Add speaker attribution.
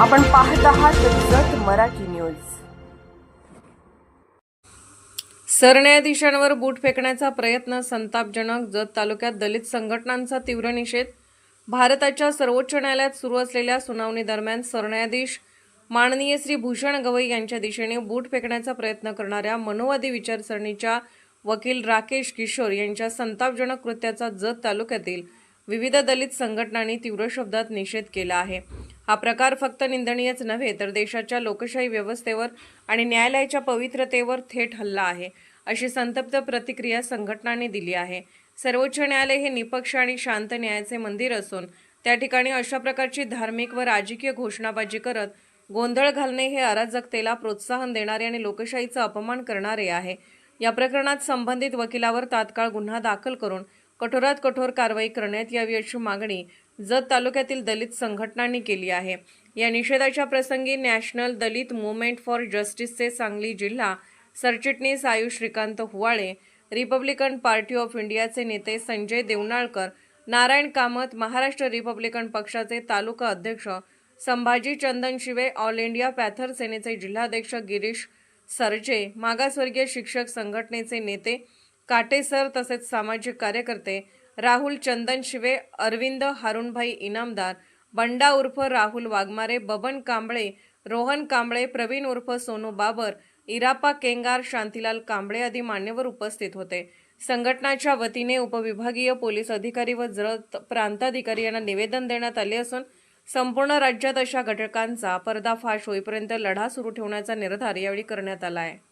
Speaker 1: आपण पाहत आहात जत मराठी न्यूज. सरन्यायाधीशांवर बूट फेकण्याचा प्रयत्न संतापजनक जत तालुक्यात दलित संघटनांचा तीव्र निषेध. भारताच्या सर्वोच्च न्यायालयात सुरू असलेल्या सुनावणी दरम्यान सरन्यायाधीश माननीय श्री भूषण गवई यांच्या दिशेने बूट फेकण्याचा प्रयत्न करणाऱ्या मनोवादी विचारसरणीच्या वकील राकेश किशोर यांच्या संतापजनक कृत्याचा जत तालुक्यातील विविध दलित संघटनांनी तीव्र शब्दात निषेध केला आहे. हा प्रकार फक्त निंदनीयच नव्हे तर देशाच्या लोकशाही व्यवस्थेवर आणि न्यायालयाच्या पवित्रतेवर थेट हल्ला आहे अशी संतप्त प्रतिक्रिया संघटनांनी दिली आहे. सर्वोच्च न्यायालय हे निपक्ष आणि शांत न्यायाचे मंदिर असून त्या ठिकाणी अशा प्रकारची धार्मिक व राजकीय घोषणाबाजी करत गोंधळ घालणे हे अराजकतेला प्रोत्साहन देणारे आणि लोकशाहीचा अपमान करणारे आहे. या प्रकरणात संबंधित वकिलावर तात्काळ गुन्हा दाखल करून कठोरात कठोर कारवाई करण्यात यावी अशी मागणी जत तालुक्यातील दलित संघटनांनी केली आहे. या निषेधाच्या प्रसंगी नॅशनल दलित मुवमेंट फॉर जस्टिसचे सांगली जिल्हा सरचिटणीस Ayush Shrikant Huwale republican party of इंडियाचे नेते संजय देवनाळकर नारायण कामत महाराष्ट्र रिपब्लिकन पक्षाचे तालुका अध्यक्ष संभाजी चंदन शिवे ऑल इंडिया पॅथर सेनेचे जिल्हाध्यक्ष गिरीश सरजे मागासवर्गीय शिक्षक संघटनेचे नेते काटेसर तसेच सामाजिक कार्यकर्ते राहुल चंदन शिवे अरविंद हारुणभाई इनामदार बंडा उर्फ राहुल वाघमारे बबन कांबळे रोहन कांबळे प्रवीण उर्फ सोनू बाबर इरापा केंगार शांतीलाल कांबळे आदी मान्यवर उपस्थित होते. संघटनाच्या वतीने उपविभागीय पोलीस अधिकारी व जत प्रांताधिकारी यांना निवेदन देण्यात आले असून संपूर्ण राज्यात अशा घटकांचा पर्दाफाश होईपर्यंत लढा सुरू ठेवण्याचा निर्धार यावेळी करण्यात आला आहे.